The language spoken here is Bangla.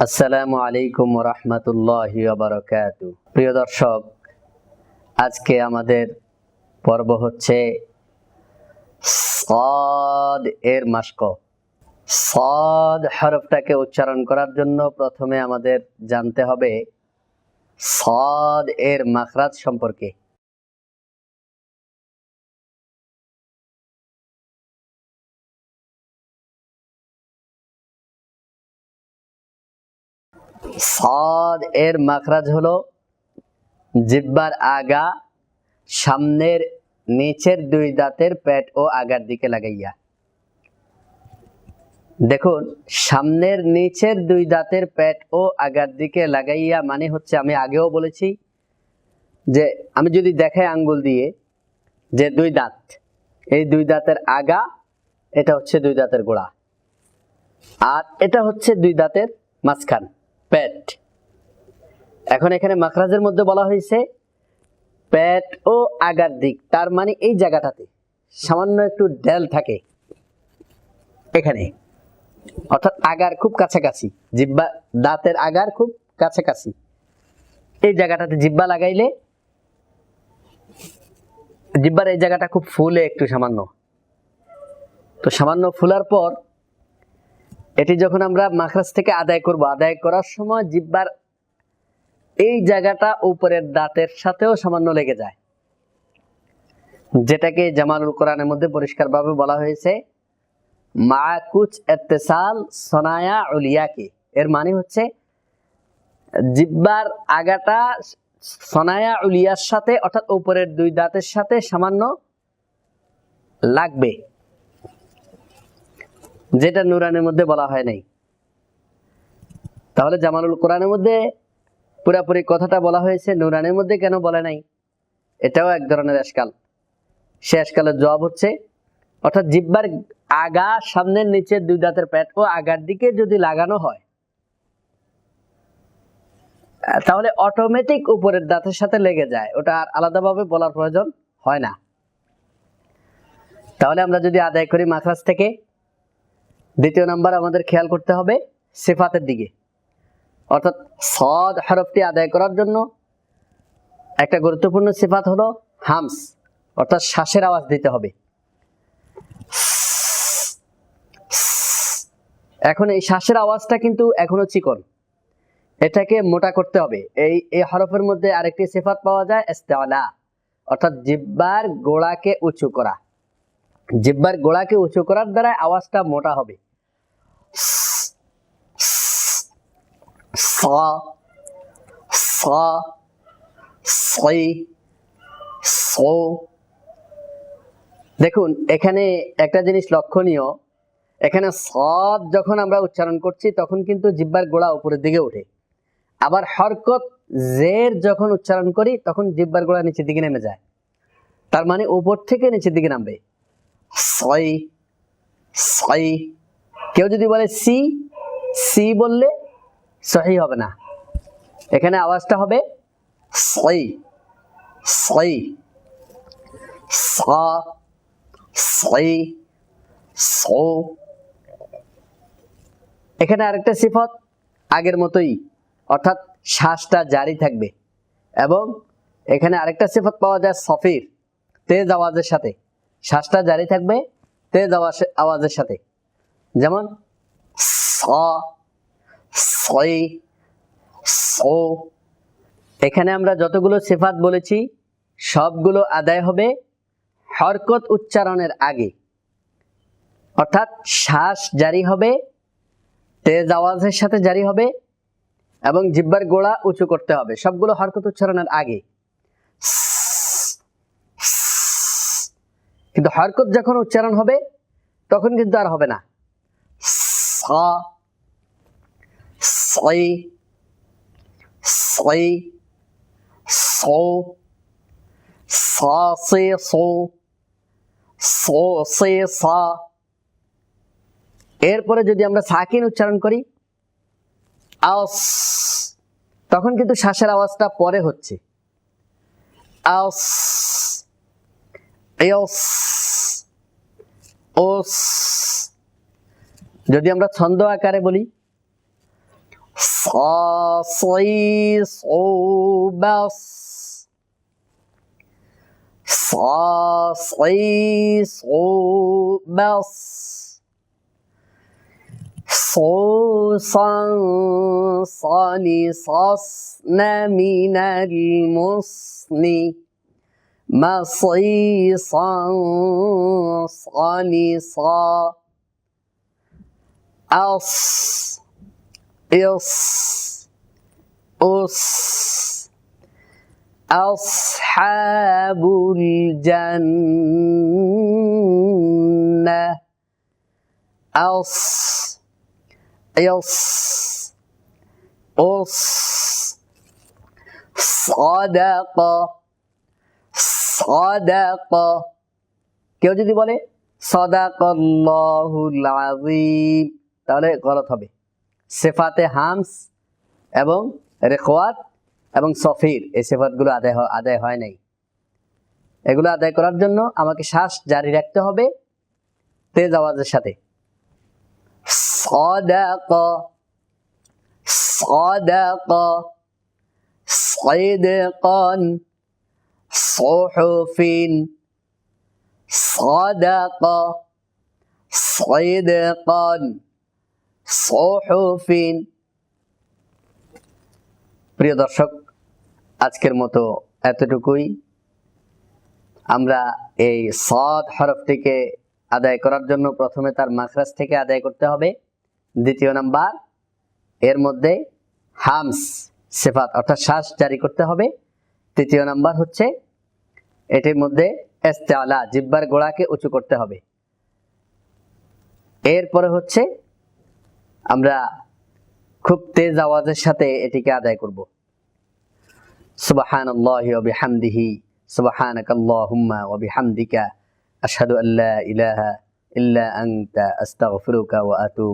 আসসালামু আলাইকুম রহমতুল্লাহ বারকাত প্রিয় দর্শক, আজকে আমাদের পর্ব হচ্ছে সদ এর মাস্ক। সদ হরফটাকে উচ্চারণ করার জন্য প্রথমে আমাদের জানতে হবে সদ এর মাখরাজ সম্পর্কে। সদ এর মাখরাজ হলো জিব্বার আগা, সামনের নিচের দুই দাঁতের পেট ও আগার দিকে লাগাইয়া। দেখুন, সামনের নিচের দুই দাঁতের পেট ও আগার দিকে লাগাইয়া মানে হচ্ছে আমি আগেও বলেছি যে আমি যদি দেখাই আঙ্গুল দিয়ে যে দুই দাঁত, এই দুই দাঁতের আগা, এটা হচ্ছে দুই দাঁতের গোড়া। আর এটা হচ্ছে দুই দাঁতের মাঝখান। পেট। এখন এখানে মাখরাজের মধ্যে বলা হয়েছে পেট ও আগার দিক, তার মানে এই জায়গাটাতে। সামান্য একটু ডেল থাকে এখানে। অর্থাৎ আগার খুব কাছাকাছি, জিব্বা দাঁতের আগার খুব কাছাকাছি। এই জায়গাটাতে জিব্বা লাগাইলে জিব্বার এই জায়গাটা খুব ফুলে একটু সামান্য। তো সামান্য ফুলার পর এটি যখন আমরা মাখরাজ থেকে আদায় করব, আদায় করার সময় জিব্বার এই জায়গাটা উপরের দাঁতের সাথেও সামান্য লেগে যায়। যেটাকে জামালুল কোরআনের মধ্যে পরিষ্কারভাবে বলা হয়েছে মা কুচ এত্তেসাল সনায়া উলিয়াকে এর মানে হচ্ছে জিব্বার আগাটা সনায়া উলিয়ার সাথে, অর্থাৎ উপরের দুই দাঁতের সাথে সামান্য লাগবে। যেটা নুরানের মধ্যে বলা হয় নাই। তাহলে জামালুল কোরআনের মধ্যে পুরাপুরি কথাটা বলা হয়েছে, নুরানের মধ্যে কেন বলে নাই? এটাও এক ধরনের এসকাল সে এসকালের জবাব হচ্ছে, অর্থাৎ জিব্বার আগা সামনের নিচে দুই দাঁতের প্যাট ও আগার দিকে যদি লাগানো হয়, তাহলে অটোমেটিক উপরের দাঁতের সাথে লেগে যায়। ওটা আর আলাদাভাবে বলার প্রয়োজন হয় না। তাহলে আমরা যদি আদায় করি মাখরাজ থেকে দ্বিতীয় নাম্বার আমাদের খেয়াল করতে হবে সিফাতের দিকে। অর্থাৎ সদ হরফটি আদায় করার জন্য একটা গুরুত্বপূর্ণ সিফাত হলো হামস, অর্থাৎ শ্বাসের আওয়াজ দিতে হবে। এখন এই শ্বাসের আওয়াজটা কিন্তু এখনও চিকন। এটাকে মোটা করতে হবে। এই এই হরফের মধ্যে আরেকটি সিফাত পাওয়া যায় ইস্তেওয়ালা অর্থাৎ জিব্বার গোড়াকে উঁচু করা। জিব্বার গোড়াকে উঁচু করার দ্বারা আওয়াজটা মোটা হবে। স স সো। দেখুন, এখানে একটা জিনিস লক্ষণীয়। এখানে সদ যখন আমরা উচ্চারণ করছি, তখন কিন্তু জিব্বার গোড়া উপরের দিকে ওঠে। আবার হরকত, জের যখন উচ্চারণ করি, তখন জিব্বার গোড়া নিচের দিকে নেমে যায়। তার মানে উপর থেকে নিচের দিকে নামবে। সই সই কেউ যদি বলে সি সি বললে সহি হবে না। এখানে আওয়াজটা হবে সই সই সা সই সো। এখানে আরেকটা সিফত, আগের মতোই। অর্থাৎ শ্বাসটা জারি থাকবে। এবং এখানে আরেকটা সিফত পাওয়া যায় সফির, তেজ আওয়াজের সাথে। শ্বাসটা জারি থাকবে তেজ আওয়াজ, আওয়াজের সাথে। যেমন এখানে আমরা যতগুলো সিফাত বলেছি, সবগুলো আদায় হবে হরকত উচ্চারণের আগে। অর্থাৎ শ্বাস জারি হবে, তেজ আওয়াজের সাথে জারি হবে, এবং জিব্বার গোড়া উঁচু করতে হবে। সবগুলো হরকত উচ্চারণের আগে। কিন্তু হরকত যখন উচ্চারণ হবে, তখন কিন্তু আর হবে না। সা সো এরপরে যদি আমরা সাকিন উচ্চারণ করি তখন কিন্তু শ্বাসের আওয়াজটা পরে হচ্ছে। এস ওস যদি আমরা ছন্দ আকারে বলি صاصي صوبص صاصي صوبص صوصا صاني صصن من المصن مصيصا صانصا أص إص أص. أصحاب الجنة. أص إص أص. صدق صدق কেউ যদি বলে সদাকল্লাহুল আযীম তাহলে গলত হবে সেফাতে হামস এবং রেখওয়াত এবং সফির এই সেফাতগুলো আদায় হ- আদায় হয় নাই এগুলো আদায় করার জন্য আমাকে শ্বাস জারি রাখতে হবে তেজ আওয়াজের সাথে صدق صدق صدقا صحف صدق صدقا صحف প্রিয় দর্শক আজকের মতো এতটুকুই আমরা এই সদ হরফটিকে আদায় করার জন্য প্রথমে তার মাখরাজ থেকে আদায় করতে হবে দ্বিতীয় নাম্বার এর মধ্যে হামস সেফাত অর্থাৎ শ্বাস জারি করতে হবে তৃতীয় নাম্বার হচ্ছে এটির মধ্যে এস্তেআলা জিব্বার গোড়াকে উঁচু করতে হবে। এরপরে হচ্ছে আমরা খুব তেজ আওয়াজের সাথে এটিকে আদায় করব। সুবাহান আল্লাহ বিহামদিহি সুবাহানাক আল্লাহুম্মা ওয়া বিহামদিকা, আশহাদু আল্লা ইলাহা ইল্লা আনতা, আস্তাগফিরুকা ওয়া আতুবু